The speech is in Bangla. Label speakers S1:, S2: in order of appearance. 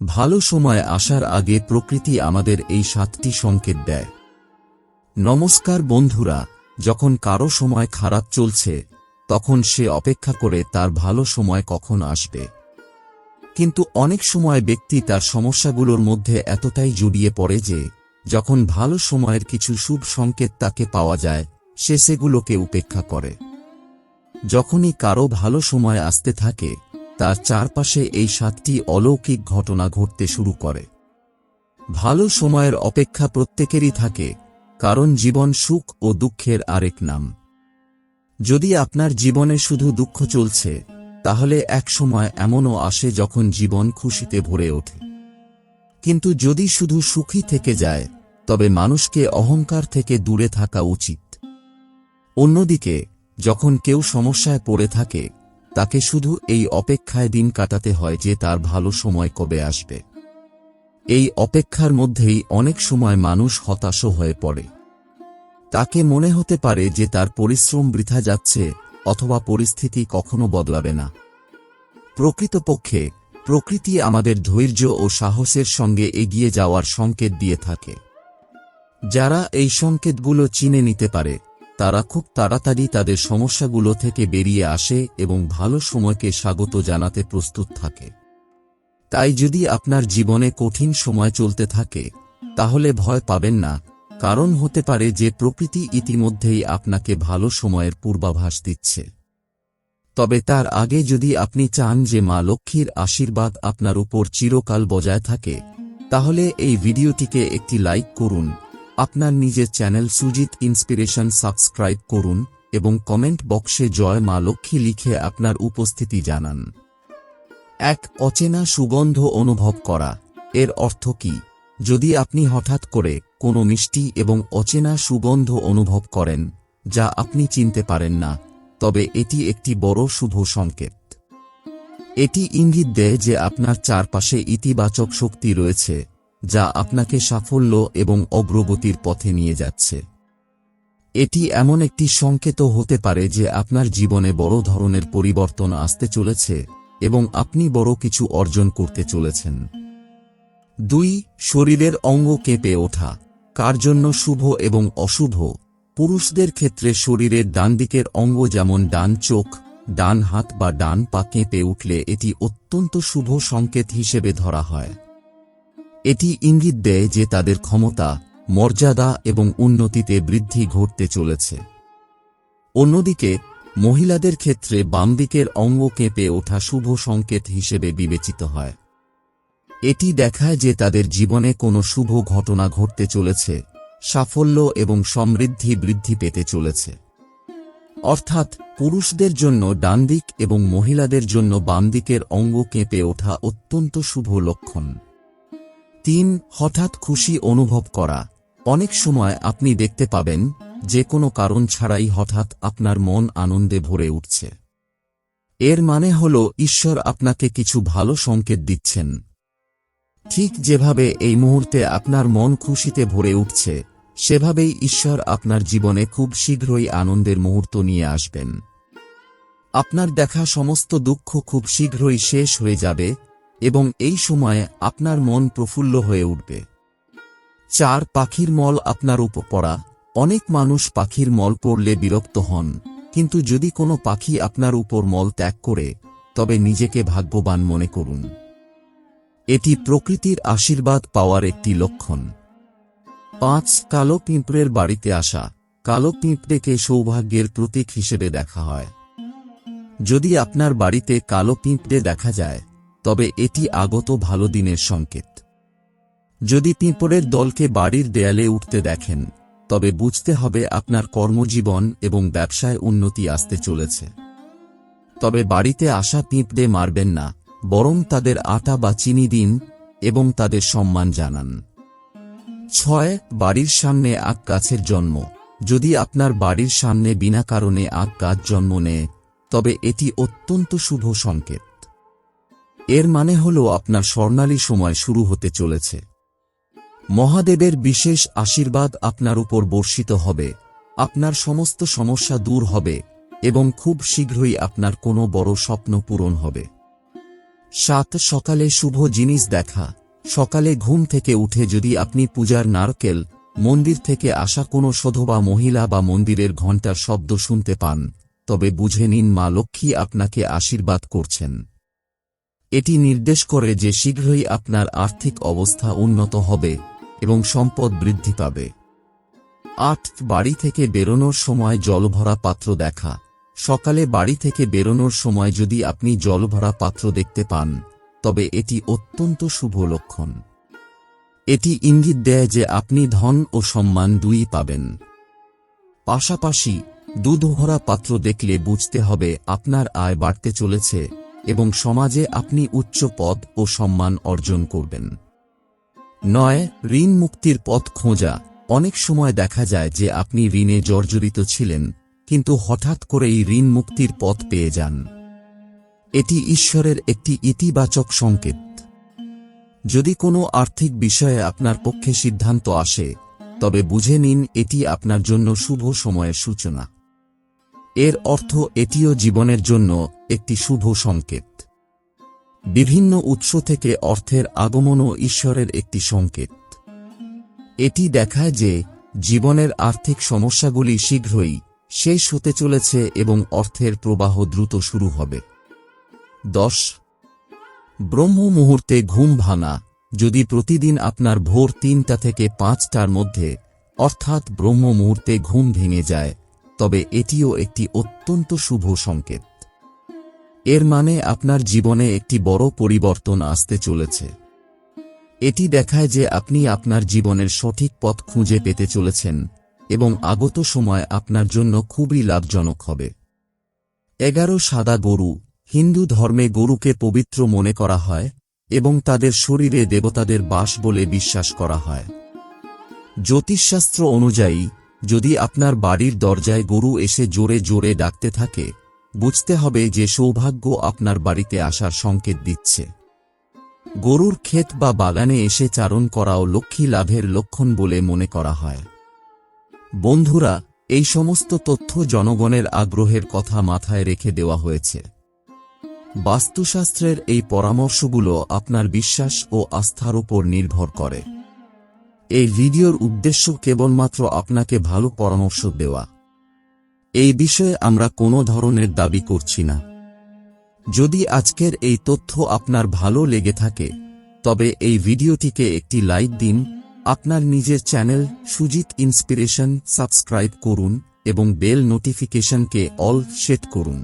S1: ভালো সময় আসার আগে প্রকৃতি আমাদের এই সাতটি সংকেত দেয়। নমস্কার বন্ধুরা, যখন কারও সময় খারাপ চলছে, তখন সে অপেক্ষা করে তার ভালো সময় কখন আসবে। কিন্তু অনেক সময় ব্যক্তি তার সমস্যাগুলোর মধ্যে এতটাই জড়িয়ে পড়ে যে, যখন ভালো সময়ের কিছু শুভ সংকেত তাকে পাওয়া যায়, সে সেগুলোকে উপেক্ষা করে। যখনই কারও ভালো সময় আসতে থাকে তার চারপাশে এই সাতটি অলৌকিক ঘটনা ঘটতে শুরু করে। ভালো সময়ের অপেক্ষা প্রত্যেকেরই থাকে, কারণ জীবন সুখ ও দুঃখের আরেক নাম। যদি আপনার জীবনে শুধু দুঃখ চলছে, তাহলে এক সময় এমনও আসে যখন জীবন খুশিতে ভরে ওঠে। কিন্তু যদি শুধু সুখী থেকে যায়, তবে মানুষকে অহংকার থেকে দূরে থাকা উচিত। অন্যদিকে, যখন কেউ সমস্যায় পড়ে থাকে তাকে শুধু এই অপেক্ষায় দিন কাটাতে হয় যে তার ভালো সময় কবে আসবে। এই অপেক্ষার মধ্যেই অনেক সময় মানুষ হতাশ হয়ে পড়ে। তাকে মনে হতে পারে যে তার পরিশ্রম বৃথা যাচ্ছে অথবা পরিস্থিতি কখনো বদলাবে না। প্রকৃতপক্ষে, প্রকৃতি আমাদের ধৈর্য ও সাহসের সঙ্গে এগিয়ে যাওয়ার সংকেত দিয়ে থাকে। যারা এই সংকেতগুলো চিনে নিতে পারে তারা খুব তাড়াতাড়ি তাদের সমস্যাগুলো থেকে বেরিয়ে আসে এবং ভালো সময়কে স্বাগত জানাতে প্রস্তুত থাকে। তাই যদি আপনার জীবনে কঠিন সময় চলতে থাকে, তাহলে ভয় পাবেন না, কারণ হতে পারে যে প্রকৃতি ইতিমধ্যেই আপনাকে ভালো সময়ের পূর্বাভাস দিচ্ছে। তবে তার আগে যদি আপনি চান যে মা লক্ষ্মীর আশীর্বাদ আপনার উপর চিরকাল বজায় থাকে, তাহলে এই ভিডিওটিকে একটি লাইক করুন। আপনার নিজের চ্যানেল সুজিত ইন্সপিরেশন সাবস্ক্রাইব করুন এবং কমেন্ট বক্সে জয় মা লক্ষ্মী লিখে আপনার উপস্থিতি জানান। এক অচেনা সুগন্ধ অনুভব করা, এর অর্থ কি? যদি আপনি হঠাৎ করে কোনো মিষ্টি এবং অচেনা সুগন্ধ অনুভব করেন, যা আপনি চিনতে পারেন না, তবে এটি একটি বড় শুভ সংকেত। এটি ইঙ্গিত দেয় যে আপনার চারপাশে ইতিবাচক শক্তি রয়েছে। যা আপনাকে সাফল্য এবং অগ্রগতির পথে নিয়ে যাচ্ছে। এটি এমন একটি সংকেত হতে পারে যে আপনার জীবনে বড় ধরনের পরিবর্তন আসতে চলেছে এবং আপনি বড় কিছু অর্জন করতে চলেছেন। দুই, শরীরের অঙ্গ কেঁপে ওঠা, কার জন্য শুভ এবং অশুভ? পুরুষদের ক্ষেত্রে শরীরের ডান দিকের অঙ্গ যেমন ডান চোখ, ডান হাত বা ডান পা কেঁপে উঠলে এটি অত্যন্ত শুভ সংকেত হিসেবে ধরা হয়। এটি ইঙ্গিত দেয় যে তাদের ক্ষমতা, মর্যাদা এবং উন্নতিতে বৃদ্ধি ঘটতে চলেছে। অন্যদিকে, মহিলাদের ক্ষেত্রে বাম দিকের অঙ্গ কেঁপে ওঠা শুভ সংকেত হিসেবে বিবেচিত হয়। এটি দেখায় যে তাদের জীবনে কোনো শুভ ঘটনা ঘটতে চলেছে, সাফল্য এবং সমৃদ্ধি বৃদ্ধি পেতে চলেছে। অর্থাৎ, পুরুষদের জন্য ডান দিক এবং মহিলাদের জন্য বাম দিকের অঙ্গ কেঁপে ওঠা অত্যন্ত শুভ লক্ষণ। তিন, হঠাৎ খুশি অনুভব করা। অনেক সময় আপনি দেখতে পাবেন, যে কোনো কারণ ছাড়াই হঠাৎ আপনার মন আনন্দে ভরে উঠছে। এর মানে হল, ঈশ্বর আপনাকে কিছু ভালো সংকেত দিচ্ছেন। ঠিক যেভাবে এই মুহূর্তে আপনার মন খুশিতে ভরে উঠছে, সেভাবেই ঈশ্বর আপনার জীবনে খুব শীঘ্রই আনন্দের মুহূর্ত নিয়ে আসবেন। আপনার দেখা সমস্ত দুঃখ খুব শীঘ্রই শেষ হয়ে যাবে এবং এই সময়ে আপনার মন প্রফুল্ল হয়ে উঠবে। চার পাখির মল আপনার উপর পড়া অনেক মানুষ পাখির মল পড়লে বিরক্ত হন, কিন্তু যদি কোনো পাখি আপনার উপর মল ত্যাগ করে, তবে নিজেকে ভাগ্যবান মনে করুন। এটি প্রকৃতির আশীর্বাদ পাওয়ার একটি লক্ষণ। পাঁচ, কালো পিঁপড়ের বাড়িতে আসা। কালো পিঁপড়েকে সৌভাগ্যের প্রতীক হিসেবে দেখা হয়। যদি আপনার বাড়িতে কালো পিঁপড়ে দেখা যায় তবে এটি আগত ভালো দিনের সংকেত। যদি পিঁপড়ের দলকে বাড়ির দেয়ালে উঠতে দেখেন, তবে বুঝতে হবে আপনার কর্মজীবন এবং ব্যবসায় উন্নতি আসতে চলেছে। তবে বাড়িতে আসা পিঁপড়ে মারবেন না, বরং তাদের আটা বা চিনি দিন এবং তাদের সম্মান জানান। ছয়, বাড়ির সামনে আখ গাছের জন্ম। যদি আপনার বাড়ির সামনে বিনা কারণে আখ গাছ জন্ম নেয়, তবে এটি অত্যন্ত শুভ সংকেত। এর মানে হল আপনার স্বর্ণালী সময় শুরু হতে চলেছে। মহাদেবের বিশেষ আশীর্বাদ আপনার উপর বর্ষিত হবে, আপনার সমস্ত সমস্যা দূর হবে এবং খুব শীঘ্রই আপনার কোনো বড় স্বপ্ন পূরণ হবে। সাত, সকালে শুভ জিনিস দেখা। সকালে ঘুম থেকে উঠে যদি আপনি পূজার নারকেল, মন্দির থেকে আসা কোনো সধবা মহিলা বা মন্দিরের ঘণ্টার শব্দ শুনতে পান, তবে বুঝে নিন মা লক্ষ্মী আপনাকে আশীর্বাদ করছেন। এটি নির্দেশ করে যে শীঘ্রই আপনার আর্থিক অবস্থা উন্নত হবে এবং সম্পদ বৃদ্ধি পাবে। আট, বাড়ি থেকে বেরোনোর সময় জলভরা পাত্র দেখা। সকালে বাড়ি থেকে বেরোনোর সময় যদি আপনি জলভরা পাত্র দেখতে পান, তবে এটি অত্যন্ত শুভ লক্ষণ। এটি ইঙ্গিত দেয় যে আপনি ধন ও সম্মান দুই পাবেন। পাশাপাশি দুধ ভরা পাত্র দেখলে বুঝতে হবে আপনার আয় বাড়তে চলেছে এবং সমাজে আপনি উচ্চ পদ ও সম্মান অর্জন করবেন। নয়, ঋণ মুক্তির পথ খোঁজা। অনেক সময় দেখা যায় যে আপনি ঋণে জর্জরিত ছিলেন, কিন্তু হঠাৎ করেই ঋণ মুক্তির পথ পেয়ে যান। এটি ঈশ্বরের একটি ইতিবাচক সংকেত। যদি কোনো আর্থিক বিষয়ে আপনার পক্ষে সিদ্ধান্ত আসে, তবে বুঝে নিন এটি আপনার জন্য শুভ সময়ের সূচনা। এর অর্থ এটিও জীবনের জন্য একটি শুভ সংকেত। বিভিন্ন উৎস থেকে অর্থের আগমনও ঈশ্বরের একটি সংকেত। এটি দেখায় যে জীবনের আর্থিক সমস্যাগুলি শীঘ্রই শেষ হতে চলেছে এবং অর্থের প্রবাহ দ্রুত শুরু হবে। দশ, ব্রহ্ম মুহূর্তে ঘুম ভাঙা, যদি প্রতিদিন আপনার ভোর তিনটা থেকে পাঁচটার মধ্যে অর্থাৎ ব্রহ্ম মুহূর্তে ঘুম ভেঙে যায় তবে এটিও একটি অত্যন্ত শুভ সংকেত। এর মানে আপনার জীবনে একটি বড় পরিবর্তন আসতে চলেছে। এটি দেখায় যে আপনি আপনার জীবনের সঠিক পথ খুঁজে পেতে চলেছেন এবং আগত সময় আপনার জন্য খুবই লাভজনক হবে। এগারো সাদা গরু, হিন্দু ধর্মে গরুকে পবিত্র মনে করা হয় এবং তাদের শরীরে দেবতাদের বাস বলে বিশ্বাস করা হয়। জ্যোতিষশাস্ত্র অনুযায়ী যদি আপনার বাড়ির দরজায় গরু এসে জোরে জোরে ডাকতে থাকে, বুঝতে হবে যে সৌভাগ্য আপনার বাড়িতে আসার সংকেত দিচ্ছে। গরুর ক্ষেত বা বাগানে এসে চারণ করাও লক্ষ্মী লাভের লক্ষণ বলে মনে করা হয়। বন্ধুরা, এই সমস্ত তথ্য জনগণের আগ্রহের কথা মাথায় রেখে দেওয়া হয়েছে। বাস্তুশাস্ত্রের এই পরামর্শগুলো আপনার বিশ্বাস ও আস্থার উপর নির্ভর করে। এই ভিডিওর উদ্দেশ্য কেবলমাত্র আপনাকে ভালো পরামর্শ দেওয়া। এই বিষয়ে আমরা কোনো ধরনের দাবি করছি না। যদি আজকের এই তথ্য আপনার ভালো লেগে থাকে, তবে এই ভিডিওটিকে একটি লাইক দিন, আপনার নিজের চ্যানেল সুজিত ইন্সপিরেশন সাবস্ক্রাইব করুন এবং বেল নোটিফিকেশনকে অল সেট করুন।